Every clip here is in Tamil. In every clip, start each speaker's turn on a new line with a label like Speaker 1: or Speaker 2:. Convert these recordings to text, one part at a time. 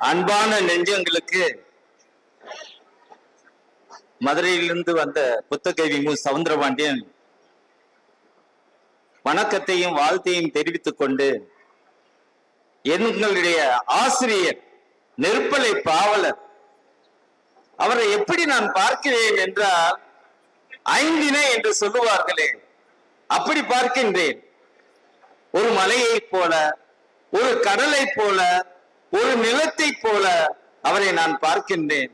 Speaker 1: அன்பான நெஞ்சங்களுக்கு மதுரையிலிருந்து வந்த புத்தகவி மு சவுந்தரபாண்டியன் வணக்கத்தையும் வாழ்த்தையும் தெரிவித்துக் கொண்டு எங்களுடைய ஆசிரியர் நெருப்பலை பாவலர் அவரை எப்படி நான் பார்க்கிறேன் என்றால் ஐந்தினை என்று சொல்லுவார்களே அப்படி பார்க்கின்றேன். ஒரு மலையைப் போல ஒரு கடலைப் போல ஒரு நிலத்தைப் போல அவரை நான் பார்க்கின்றேன்.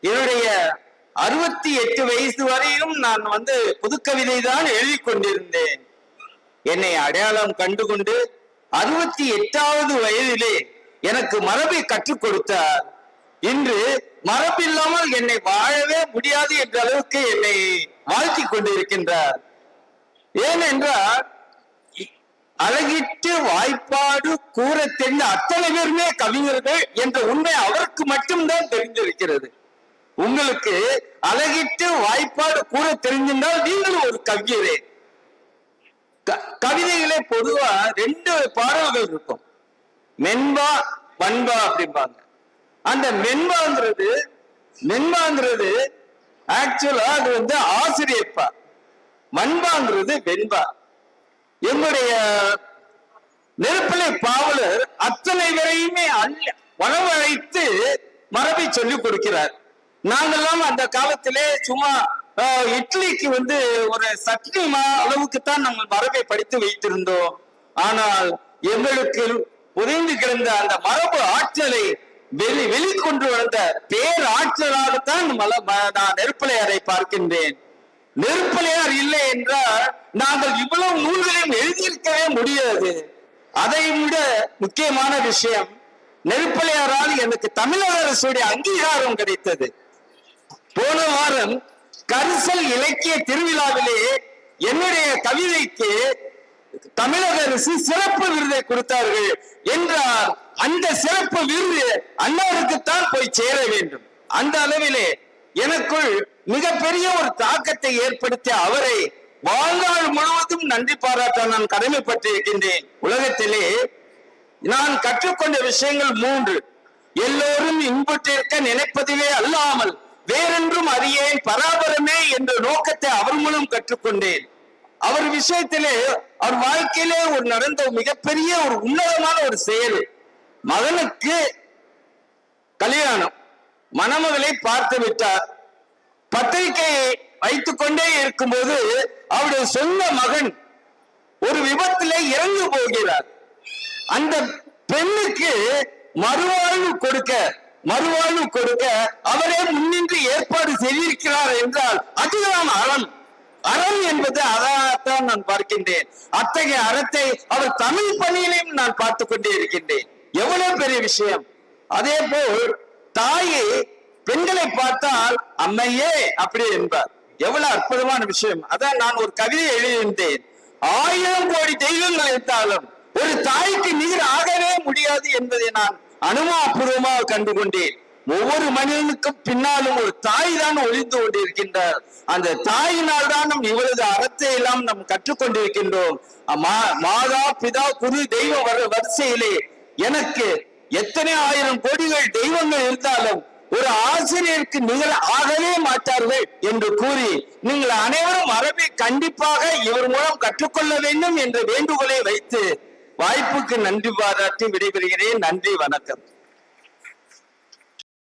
Speaker 1: என்னுடைய அறுபத்தி எட்டு வயசு வரையிலும் நான் வந்து புதுக்கவிதை தான் எழுதி கொண்டிருந்தேன். என்னை அடையாளம் கண்டுகொண்டு அறுபத்தி எட்டாவது வயதிலே எனக்கு மரபை கற்றுக் கொடுத்தார். இன்று மரபில்லாமல் என்னை வாழவே முடியாது என்ற அளவுக்கு என்னை வாழ்த்தி கொண்டிருக்கின்றார். ஏனென்றால் அழகிட்டு வாய்ப்பாடு கூற தெரிந்த அத்தனை பேருமே கவிஞர்கள் என்ற உண்மை அவருக்கு மட்டும்தான் தெரிஞ்சிருக்கிறது உங்களுக்கு அழகிட்டு வாய்ப்பாடு கூற தெரிஞ்சிருந்தால் நீங்களும் ஒரு கவியரே க- கவிதைகளே பொதுவா ரெண்டு பாடல்கள் இருக்கும். மென்பா பண்பா அப்படிம்பாங்க. அந்த மென்பாங்கிறது மென்பாங்கிறது ஆக்சுவலா அது வந்து ஆசிரியப்பா. மண்பாங்கிறது வெண்பா. என்னுடைய நெருப்பிலை பாவலர் அத்தனை வரையுமே அல்ல வரவழைத்து மரபை சொல்லிக் கொடுக்கிறார். நாங்கெல்லாம் அந்த காலத்திலே சும்மா இட்லிக்கு வந்து ஒரு சட்னி மா அளவுக்கு தான் நாங்கள் மரபை படித்து வைத்திருந்தோம். ஆனால் எங்களுக்கு புதைந்து கிடந்த அந்த மரபு ஆற்றலை வெளி வெளிக்கொண்டு வந்த பேர் ஆற்றலாகத்தான் மல- ம- நான் பார்க்கின்றேன். நெருப்பலையார் இல்லை என்றால் நாங்கள் இவ்வளவு நூல்களையும் எழுதியிருக்கவே முடியாது. அதை விட முக்கியமான விஷயம் நெருப்பலையாரால் எனக்கு தமிழக அரசுடைய அங்கீகாரம் கிடைத்தது. போன வாரம் கரிசல் இலக்கிய திருவிழாவிலே என்னுடைய கவிதைக்கு தமிழக அரசு சிறப்பு விருதை கொடுத்தார்கள் என்றார் அந்த சிறப்பு விருது அன்னாருக்குத்தான் போய் சேர வேண்டும். அந்த அளவிலே எனக்குள் மிகப்பெரிய ஒரு தாக்கத்தை ஏற்படுத்திய அவரை வாழ்நாள் முழுவதும் நன்றி பாராட்ட நான் கடமைப்பட்டிருக்கின்றேன். உலகத்திலே நான் கற்றுக்கொண்ட விஷயங்கள் மூன்று. எல்லோரும் இன்புற்றிருக்க நினைப்பதிலே அல்லாமல் வேறென்றும் அறியேன் பராபரமே என்ற நோக்கத்தை அவர் மூலம் கற்றுக்கொண்டேன். அவர் விஷயத்திலே அவர் வாழ்க்கையிலே ஒரு நடந்த மிகப்பெரிய ஒரு உன்னதமான ஒரு செயல். மகனுக்கு மணமகளை பார்த்து விட்டார். பத்திரிகையை வைத்துக் கொண்டே இருக்கும்போது அவருடைய சொந்த மகன் ஒரு விபத்தில் இறந்து போகிறார். அந்த பெண்ணுக்கு மறுவாழ்வு கொடுக்க மறுவாழ்வு கொடுக்க அவரே முன்னின்று ஏற்பாடு செய்திருக்கிறார் என்றால் அதுதான் அறம். அறம் என்பது அதாகத்தான் நான் பார்க்கின்றேன். அத்தகைய அறத்தை அவர் தமிழ் பணியிலையும் நான் பார்த்து கொண்டே இருக்கின்றேன். எவ்வளவு பெரிய விஷயம். அதே போல் தாயே பெண்களை பார்த்தால் அம்மையே அப்படி என்பார். எவ்வளவு அற்புதமான விஷயம். அதான் நான் ஒரு கவிதை எழுதியிருந்தேன். ஆயிரம் கோடி தெய்வங்கள் இருந்தாலும் ஒரு தாய்க்கு நீர் ஆகவே முடியாது என்பதை நான் அனுமாபூர்வமாக கண்டு கொண்டேன் ஒவ்வொரு மனிதனுக்கும் பின்னாலும் ஒரு தாய் தான் ஒளிந்து கொண்டிருக்கின்றார். அந்த தாயினால் தான் நம் இவரது அறத்தை எல்லாம் நாம் கற்றுக்கொண்டிருக்கின்றோம். மாதா பிதா குரு தெய்வ வரிசையிலே எனக்கு எத்தனை ஆயிரம் கோடிகள் தெய்வங்கள் இருந்தாலும் ஒரு ஆசிரியருக்கு நிகழ ஆகவே மாட்டார்கள் என்று கூறி நீங்கள் அனைவரும் மரபை கண்டிப்பாக இவர் மூலம் கற்றுக்கொள்ள வேண்டும் என்ற வேண்டுகோளை வைத்து வாய்ப்புக்கு நன்றி பாராட்டி விடைபெறுகிறேன். நன்றி வணக்கம்.